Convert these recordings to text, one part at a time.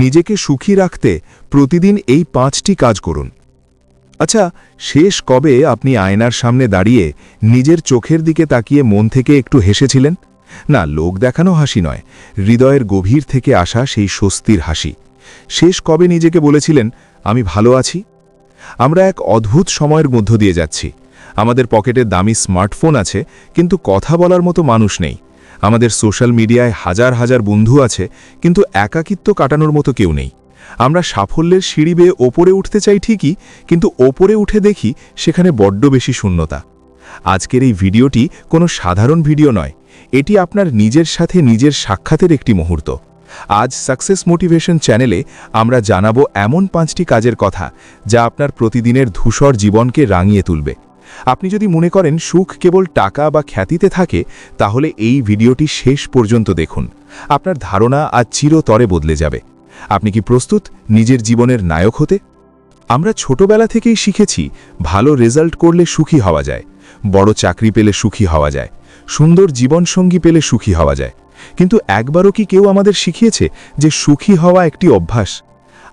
নিজেকে সুখী রাখতে প্রতিদিন এই পাঁচটি কাজ করুন। আচ্ছা শেষ কবে আপনি আয়নার সামনে দাঁড়িয়ে নিজের চোখের দিকে তাকিয়ে মন থেকে একটু হেসেছিলেন? না, লোক দেখানো হাসি নয়। হৃদয়ের গভীর থেকে আসা সেই স্বস্তির হাসি। শেষ কবে নিজেকে বলেছিলেন, আমি ভালো আছি? আমরা এক অদ্ভুত সময়ের মধ্য দিয়ে যাচ্ছি। আমাদের পকেটে দামি স্মার্টফোন আছে, কিন্তু কথা বলার মতো মানুষ নেই। আমাদের সোশ্যাল মিডিয়ায় হাজার হাজার বন্ধু আছে, কিন্তু একাকিত্ব কাটানোর মতো কেউ নেই। আমরা সাফল্যের সিঁড়ি বেয়ে ওপরে উঠতে চাই ঠিকই, কিন্তু ওপরে উঠে দেখি সেখানে বড্ড বেশি শূন্যতা। আজকের এই ভিডিওটি কোনো সাধারণ ভিডিও নয়, এটি আপনার নিজের সাথে নিজের সাক্ষাতের একটি মুহূর্ত। আজ সাকসেস মোটিভেশন চ্যানেলে আমরা জানাব এমন পাঁচটি কাজের কথা যা আপনার প্রতিদিনের ধূসর জীবনকে রাঙিয়ে তুলবে। আপনি যদি মনে করেন সুখ কেবল টাকা বা খ্যাতিতে থাকে, তাহলে এই ভিডিওটি শেষ পর্যন্ত দেখুন। আপনার ধারণা আজ চিরতরে বদলে যাবে। আপনি কি প্রস্তুত নিজের জীবনের নায়ক হতে? আমরা ছোটবেলা থেকেই শিখেছি, ভালো রেজাল্ট করলে সুখী হওয়া যায়, বড় চাকরি পেলে সুখী হওয়া যায়, সুন্দর জীবনসঙ্গী পেলে সুখী হওয়া যায়। কিন্তু একবারও কি কেউ আমাদের শিখিয়েছে যে সুখী হওয়া একটি অভ্যাস?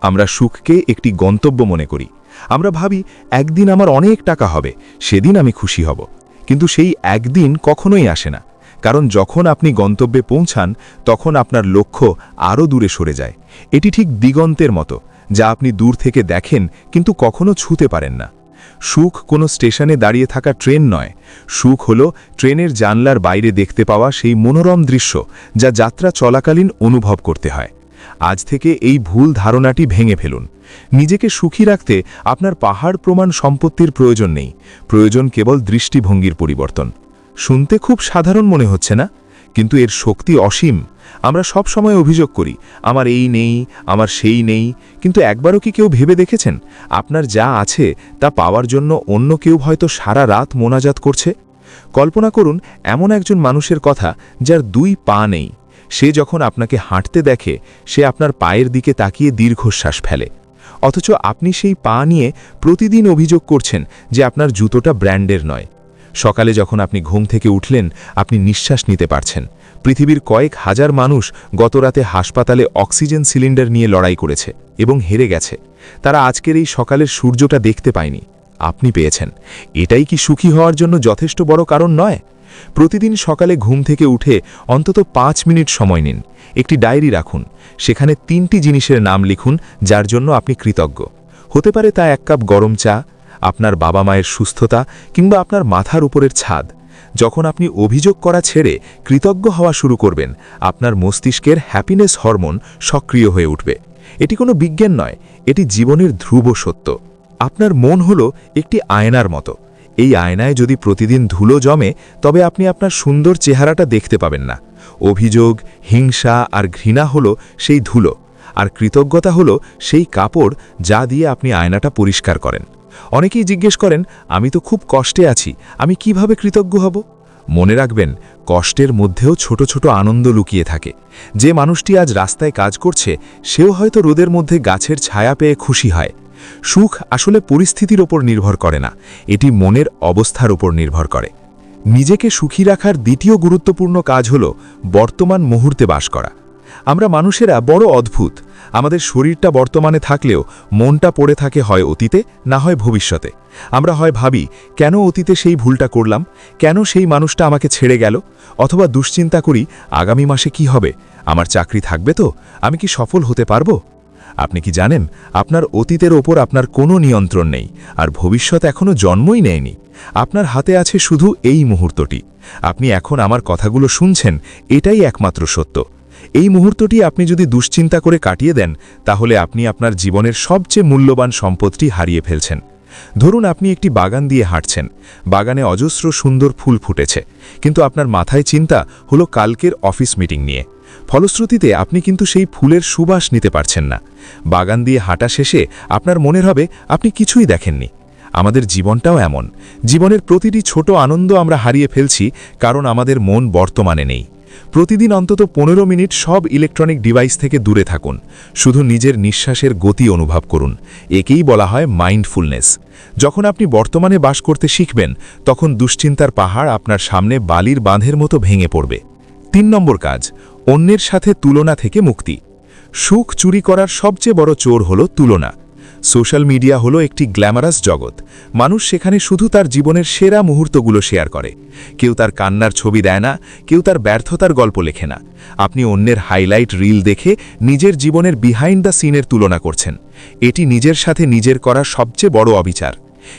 আমরা সুখকে একটি গন্তব্য মনে করি। আমরা ভাবি, একদিন আমার অনেক টাকা হবে, সেদিন আমি খুশি হব। কিন্তু সেই একদিন কখনোই আসে না, কারণ যখন আপনি গন্তব্যে পৌঁছান, তখন আপনার লক্ষ্য আরও দূরে সরে যায়। এটি ঠিক দিগন্তের মতো, যা আপনি দূর থেকে দেখেন, কিন্তু কখনো ছুতে পারেন না। সুখ কোনো স্টেশনে দাঁড়িয়ে থাকা ট্রেন নয়। সুখ হল ট্রেনের জানলার বাইরে দেখতে পাওয়া সেই মনোরম দৃশ্য, যা যাত্রা চলাকালীন অনুভব করতে হয়। আজ থেকে এই ভুল ধারণাটি ভেঙে ফেলুন। নিজেকে সুখী রাখতে আপনার পাহাড় প্রমাণ সম্পত্তির প্রয়োজন নেই। প্রয়োজন কেবল দৃষ্টিভঙ্গির পরিবর্তন। শুনতে খুব সাধারণ মনে হচ্ছে না? কিন্তু এর শক্তি অসীম। আমরা সব সময় অভিযোগ করি, আমার এই নেই, আমার সেই নেই, কিন্তু একবারও কি কেউ ভেবে দেখেছেন? আপনার যা আছে তা পাওয়ার জন্য অন্য কেউ হয়তো সারা রাত মোনাজাত করছে? কল্পনা করুন, এমন একজন মানুষের কথা যার দুই পা নেই। সে যখন আপনাকে হাঁটতে দেখে, সে আপনার পায়ের দিকে তাকিয়ে দীর্ঘশ্বাস ফেলে। অথচ আপনি সেই পা নিয়ে প্রতিদিন অভিযোগ করছেন যে আপনার জুতোটা ব্র্যান্ডের নয়। সকালে যখন আপনি ঘুম থেকে উঠলেন, আপনি নিঃশ্বাস নিতে পারছেন। পৃথিবীর কয়েক হাজার মানুষ গতরাতে হাসপাতালে অক্সিজেন সিলিন্ডার নিয়ে লড়াই করেছে এবং হেরে গেছে। তারা আজকের এই সকালের সূর্যটা দেখতে পায়নি। আপনি পেয়েছেন। এটাই কি সুখী হওয়ার জন্য যথেষ্ট বড় কারণ নয়? প্রতিদিন সকালে ঘুম থেকে উঠে অন্তত পাঁচ মিনিট সময় নিন। একটি ডায়েরি রাখুন। সেখানে তিনটি জিনিসের নাম লিখুন, যার জন্য আপনি কৃতজ্ঞ। হতে পারে তা এক কাপ গরম চা, আপনার বাবা মায়ের সুস্থতা, কিংবা আপনার মাথার উপরের ছাদ। যখন আপনি অভিযোগ করা ছেড়ে কৃতজ্ঞ হওয়া শুরু করবেন, আপনার মস্তিষ্কের হ্যাপিনেস হরমোন সক্রিয় হয়ে উঠবে। এটি কোনো বিজ্ঞান নয়, এটি জীবনের ধ্রুব সত্য। আপনার মন হল একটি আয়নার মতো। এই আয়নায় যদি প্রতিদিন ধুলো জমে, তবে আপনি আপনার সুন্দর চেহারাটা দেখতে পাবেন না। অভিযোগ, হিংসা আর ঘৃণা হলো সেই ধুলো, আর কৃতজ্ঞতা হলো সেই কাপড় যা দিয়ে আপনি আয়নাটা পরিষ্কার করেন। অনেকেই জিজ্ঞেস করেন, আমি তো খুব কষ্টে আছি, আমি কীভাবে কৃতজ্ঞ হব? মনে রাখবেন, কষ্টের মধ্যেও ছোট ছোট আনন্দ লুকিয়ে থাকে। যে মানুষটি আজ রাস্তায় কাজ করছে, সেও হয়তো রোদের মধ্যে গাছের ছায়া পেয়ে খুশি হয়। সুখ আসলে পরিস্থিতির ওপর নির্ভর করে না, এটি মনের অবস্থার উপর নির্ভর করে। নিজেকে সুখী রাখার দ্বিতীয় গুরুত্বপূর্ণ কাজ হল বর্তমান মুহূর্তে বাস করা। আমরা মানুষেরা বড় অদ্ভুত, আমাদের শরীরটা বর্তমানে থাকলেও মনটা পড়ে থাকে হয় অতীতে, না হয় ভবিষ্যতে। আমরা হয় ভাবি, কেন অতীতে সেই ভুলটা করলাম? কেন সেই মানুষটা আমাকে ছেড়ে গেল? অথবা দুশ্চিন্তা করি, আগামী মাসে কি হবে? আমার চাকরি থাকবে তো? আমি কি সফল হতে পারব? আপনি কি জানেন, আপনার অতীতের ওপর আপনার কোনো নিয়ন্ত্রণ নেই, আর ভবিষ্যৎ এখনও জন্মই নেয়নি। আপনার হাতে আছে শুধু এই মুহূর্তটি। আপনি এখন আমার কথাগুলো শুনছেন, এটাই একমাত্র সত্য। এই মুহূর্তটি আপনি যদি দুশ্চিন্তা করে কাটিয়ে দেন, তাহলে আপনি আপনার জীবনের সবচেয়ে মূল্যবান সম্পদটি হারিয়ে ফেলছেন। ধরুন আপনি একটি বাগান দিয়ে হাঁটছেন। বাগানে অজস্র সুন্দর ফুল ফুটেছে। কিন্তু আপনার মাথায় চিন্তা হলো কালকের অফিস মিটিং নিয়ে। ফলশ্রুতিতে আপনি কিন্তু সেই ফুলের সুবাস নিতে পারছেন না। বাগান দিয়ে হাঁটা শেষে আপনার মনের হবে, আপনি কিছুই দেখেননি। আমাদের জীবনটাও এমন। জীবনের প্রতিটি ছোট আনন্দ আমরা হারিয়ে ফেলছি, কারণ আমাদের মন বর্তমানে নেই। প্রতিদিন অন্তত পনেরো মিনিট সব ইলেকট্রনিক ডিভাইস থেকে দূরে থাকুন। শুধু নিজের নিঃশ্বাসের গতি অনুভব করুন। একেই বলা হয় মাইন্ডফুলনেস। যখন আপনি বর্তমানে বাস করতে শিখবেন, তখন দুশ্চিন্তার পাহাড় আপনার সামনে বালির বাঁধের মতো ভেঙে পড়বে। তিন নম্বর কাজ অন্যের সাথে তুলনা থেকে মুক্তি। সুখ চুরি করার সবচেয়ে বড় চোর হল তুলনা। সোশ্যাল মিডিয়া হলো একটি গ্ল্যামারাস জগৎ। মানুষ সেখানে শুধু তার জীবনের সেরা মুহূর্তগুলো শেয়ার করে। কেউ তার কান্নার ছবি দেয় না, কেউ তার ব্যর্থতার গল্প লেখে না। আপনি অন্যের হাইলাইট রিল দেখে নিজের জীবনের বিহাইন্ড দ্য সিনের তুলনা করছেন। এটি নিজের সাথে নিজের করা সবচেয়ে বড় অবিচার।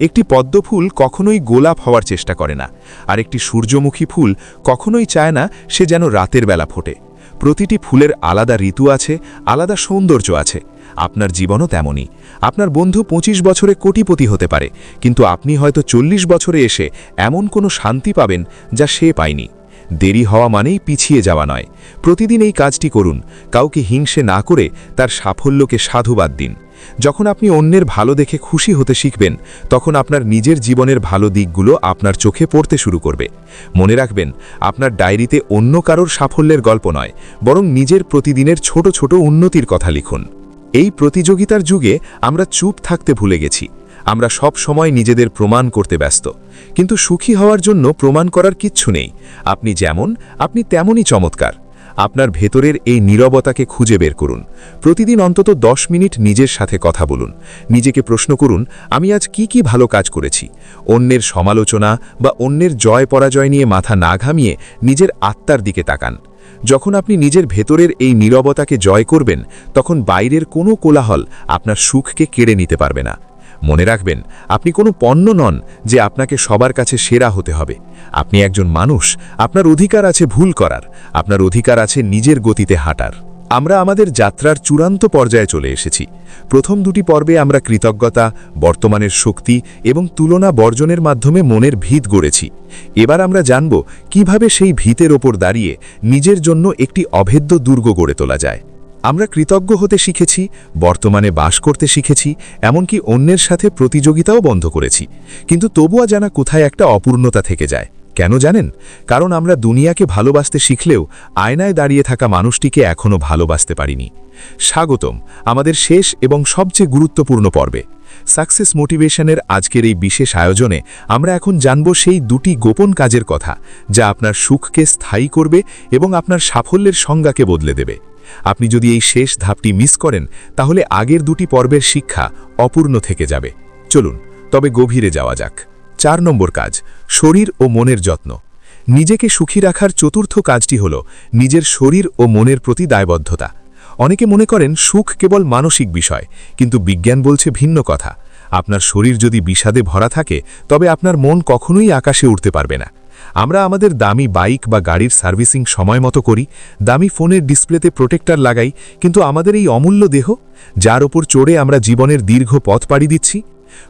একটি পদ্মফুল কখনোই গোলাপ হওয়ার চেষ্টা করে না। আর একটি সূর্যমুখী ফুল কখনোই চায় না সে যেন রাতের বেলা ফোটে। প্রতিটি ফুলের আলাদা ঋতু আছে, আলাদা সৌন্দর্য আছে। আপনার জীবনও তেমনই। আপনার বন্ধু ২৫ বছরে কোটিপতি হতে পারে, কিন্তু আপনি হয়তো চল্লিশ বছরে এসে এমন কোনো শান্তি পাবেন যা সে পায়নি। দেরি হওয়া মানেই পিছিয়ে যাওয়া নয়। প্রতিদিন এই কাজটি করুন। কাউকে হিংসে না করে তার সাফল্যকে সাধুবাদ দিন। যখন আপনি অন্যের ভালো দেখে খুশি হতে শিখবেন, তখন আপনার নিজের জীবনের ভালো দিকগুলো আপনার চোখে পড়তে শুরু করবে। মনে রাখবেন, আপনার ডায়েরিতে অন্য কারোর সাফল্যের গল্প নয়, বরং নিজের প্রতিদিনের ছোট ছোট উন্নতির কথা লিখুন। এই প্রতিযোগিতার যুগে আমরা চুপ থাকতে ভুলে গেছি। আমরা সব সময় নিজেদের প্রমাণ করতে ব্যস্ত। কিন্তু সুখী হওয়ার জন্য প্রমাণ করার কিচ্ছু নেই। আপনি যেমন, আপনি তেমনই চমৎকার। আপনার ভেতরের এই নীরবতাকে খুঁজে বের করুন। প্রতিদিন অন্তত দশ মিনিট নিজের সাথে কথা বলুন। নিজেকে প্রশ্ন করুন, আমি আজ কি কি ভালো কাজ করেছি? অন্যের সমালোচনা বা অন্যের জয় পরাজয় নিয়ে মাথা না ঘামিয়ে নিজের আত্মার দিকে তাকান। যখন আপনি নিজের ভেতরের এই নীরবতাকে জয় করবেন, তখন বাইরের কোনো কোলাহল আপনার সুখকে কেড়ে নিতে পারবে না। মনে রাখবেন, আপনি কোনো পণ্য নন যে আপনাকে সবার কাছে সেরা হতে হবে। আপনি একজন মানুষ, আপনার অধিকার আছে ভুল করার, আপনার অধিকার আছে নিজের গতিতে হাঁটার। আমরা আমাদের যাত্রার চূড়ান্ত পর্যায়ে চলে এসেছি। প্রথম দুটি পর্বে আমরা কৃতজ্ঞতা, বর্তমানের শক্তি এবং তুলনা বর্জনের মাধ্যমে মনের ভিত গড়েছি। এবার আমরা জানব কীভাবে সেই ভিতের ওপর দাঁড়িয়ে নিজের জন্য একটি অভেদ্য দুর্গ গড়ে তোলা যায়। আমরা কৃতজ্ঞ হতে শিখেছি, বর্তমানে বাস করতে শিখেছি, এমনকি অন্যের সাথে প্রতিযোগিতাও বন্ধ করেছি। কিন্তু তবুয়া জানা কোথায় একটা অপূর্ণতা থেকে যায়। কেন জানেন? কারণ আমরা দুনিয়াকে ভালোবাসতে শিখলেও আয়নায় দাঁড়িয়ে থাকা মানুষটিকে এখনও ভালোবাসতে পারিনি। স্বাগতম আমাদের শেষ এবং সবচেয়ে গুরুত্বপূর্ণ পর্বে। সাকসেস মোটিভেশনের আজকের এই বিশেষ আয়োজনে আমরা এখন জানব সেই দুটি গোপন কাজের কথা, যা আপনার সুখকে স্থায়ী করবে এবং আপনার সাফল্যের সংজ্ঞাকে বদলে দেবে। আপনি যদি এই শেষ ধাপটি মিস করেন, তাহলে আগের দুটি পর্বের শিক্ষা অপূর্ণ থেকে যাবে। চলুন, তবে গভীরে যাওয়া যাক। চার নম্বর কাজ, শরীর ও মনের যত্ন। নিজেকে সুখী রাখার চতুর্থ কাজটি হল নিজের শরীর ও মনের প্রতি দায়বদ্ধতা। অনেকে মনে করেন সুখ কেবল মানসিক বিষয়, কিন্তু বিজ্ঞান বলছে ভিন্ন কথা। আপনার শরীর যদি বিষাদে ভরা থাকে, তবে আপনার মন কখনোই আকাশে উঠতে পারবে না। আমরা আমাদের দামি বাইক বা গাড়ির সার্ভিসিং সময় মতো করি, দামি ফোনের ডিসপ্লেতে প্রোটেক্টার লাগাই, কিন্তু আমাদের এই অমূল্য দেহ, যার ওপর চড়ে আমরা জীবনের দীর্ঘ পথ পাড়ি দিচ্ছি?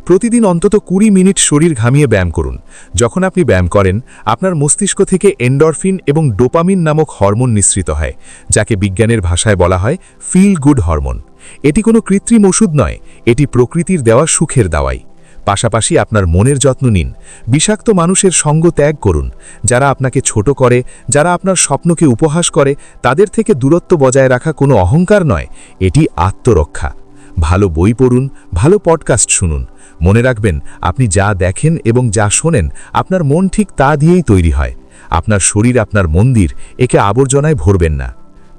প্রতিদিন অন্তত কুড়ি মিনিট শরীর ঘামিয়ে ব্যায়াম করুন। যখন আপনি ব্যায়াম করেন, আপনার মস্তিষ্ক থেকে এন্ডরফিন এবং ডোপামিন নামক হরমোন নিঃসৃত হয়, যাকে বিজ্ঞানের ভাষায় বলা হয় ফিল গুড হরমোন। এটি কোনো কৃত্রিম ওষুধ নয়, এটি প্রকৃতির দেওয়া সুখের দাওয়াই। পাশাপাশি আপনার মনের যত্ন নিন। বিষাক্ত মানুষের সঙ্গ ত্যাগ করুন। যারা আপনাকে ছোট করে, যারা আপনার স্বপ্নকে উপহাস করে, তাদের থেকে দূরত্ব বজায় রাখা কোনো অহংকার নয়, এটি আত্মরক্ষা। ভালো বই পড়ুন, ভালো পডকাস্ট শুনুন। মনে রাখবেন, আপনি যা দেখেন এবং যা শোনেন, আপনার মন ঠিক তা দিয়েই তৈরি হয়। আপনার শরীর, আপনার মন্দির, একে আবর্জনায় ভরবেন না।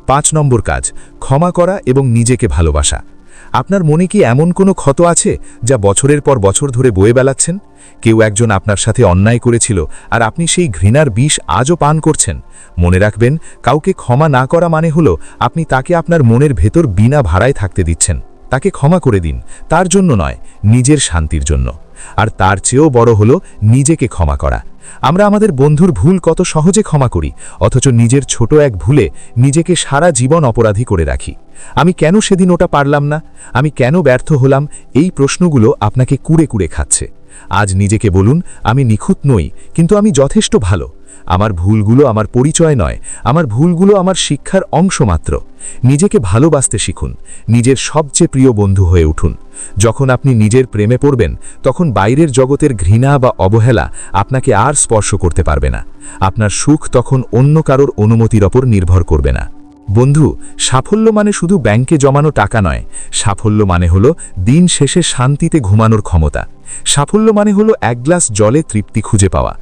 পাঁচ নম্বর কাজ, ক্ষমা করা এবং নিজেকে ভালোবাসা। আপনার মনে কি এমন কোনো ক্ষত আছে যা বছরের পর বছর ধরে বয়ে বেলাচ্ছেন কেউ একজন আপনার সাথে অন্যায় করেছিল আর আপনি সেই ঘৃণার বিষ আজও পান করছেন। মনে রাখবেন, কাউকে ক্ষমা না করা মানে হলো আপনি তাকে আপনার মনের ভেতর বিনা ভাড়ায় থাকতে দিচ্ছেন। তাকে ক্ষমা করে দিন, তার জন্য নয়, নিজের শান্তির জন্য। আর তার চেয়েও বড় হলো নিজেকে ক্ষমা করা। আমরা আমাদের বন্ধুর ভুল কত সহজে ক্ষমা করি, অথচ নিজের ছোট এক ভুলে নিজেকে সারা জীবন অপরাধী করে রাখি। আমি কেন সেদিন ওটা পারলাম না? আমি কেন ব্যর্থ হলাম? এই প্রশ্নগুলো আপনাকে কুড়ে কুড়ে খাচ্ছে। আজ নিজেকে বলুন, আমি নিখুঁত নই, কিন্তু আমি যথেষ্ট ভালো। আমার ভুলগুলো আমার পরিচয় নয়, আমার ভুলগুলো আমার শিক্ষার অংশ মাত্র। নিজেকে ভালোবাসতে শিখুন, নিজের সবচেয়ে প্রিয় বন্ধু হয়ে উঠুন। যখন আপনি নিজের প্রেমে পড়বেন, তখন বাইরের জগতের ঘৃণা বা অবহেলা আপনাকে আর স্পর্শ করতে পারবে না। আপনার সুখ তখন অন্য কারোর অনুমতির ওপর নির্ভর করবে না। বন্ধু, সাফল্য মানে শুধু ব্যাংকে জমানো টাকা নয়। সাফল্য মানে হলো দিন শেষে শান্তিতে ঘুমানোর ক্ষমতা। সাফল্য মানে হলো এক গ্লাস জলে তৃপ্তি খুঁজে পাওয়া।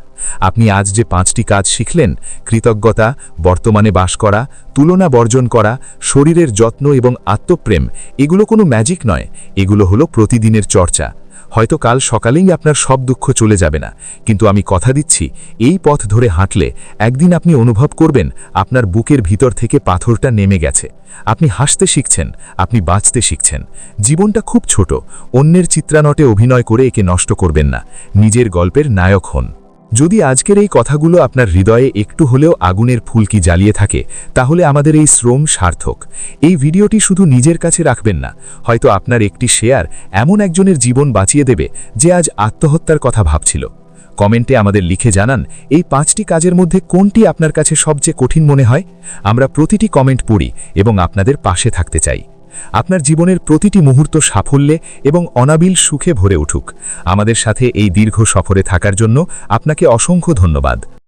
আপনি আজ যে পাঁচটি কাজ শিখলেন, কৃতজ্ঞতা, বর্তমানে বাস করা, তুলনা বর্জন করা, শরীরের যত্ন এবং আত্মপ্রেম, এগুলো কোনো ম্যাজিক নয়, এগুলো হলো প্রতিদিনের চর্চা। হয়তো কাল সকালেই আপনার সব দুঃখ চলে যাবে না, কিন্তু আমি কথা দিচ্ছি, এই পথ ধরে হাঁটলে একদিন আপনি অনুভব করবেন আপনার বুকের ভিতর থেকে পাথরটা নেমে গেছে। আপনি হাসতে শিখছেন, আপনি বাঁচতে শিখছেন। জীবনটা খুব ছোট, অন্যের চিত্রানটে অভিনয় করে একে নষ্ট করবেন না, নিজের গল্পের নায়ক হন। যদি আজকের এই কথাগুলো আপনার হৃদয়ে একটু হলেও আগুনের ফুলকি জ্বালিয়ে থাকে, তাহলে আমাদের এই শ্রম সার্থক। এই ভিডিওটি শুধু নিজের কাছে রাখবেন না, হয়তো আপনার একটি শেয়ার এমন একজনের জীবন বাঁচিয়ে দেবে যে আজ আত্মহত্যার কথা ভাবছিল। কমেন্টে আমাদের লিখে জানান, এই পাঁচটি কাজের মধ্যে কোনটি আপনার কাছে সবচেয়ে কঠিন মনে হয়? আমরা প্রতিটি কমেন্ট পড়ি এবং আপনাদের পাশে থাকতে চাই। আপনার জীবনের প্রতিটি মুহূর্ত সাফল্যে এবং অনাবিল সুখে ভরে উঠুক। আমাদের সাথে এই দীর্ঘ সফরে থাকার জন্য আপনাকে অসংখ্য ধন্যবাদ।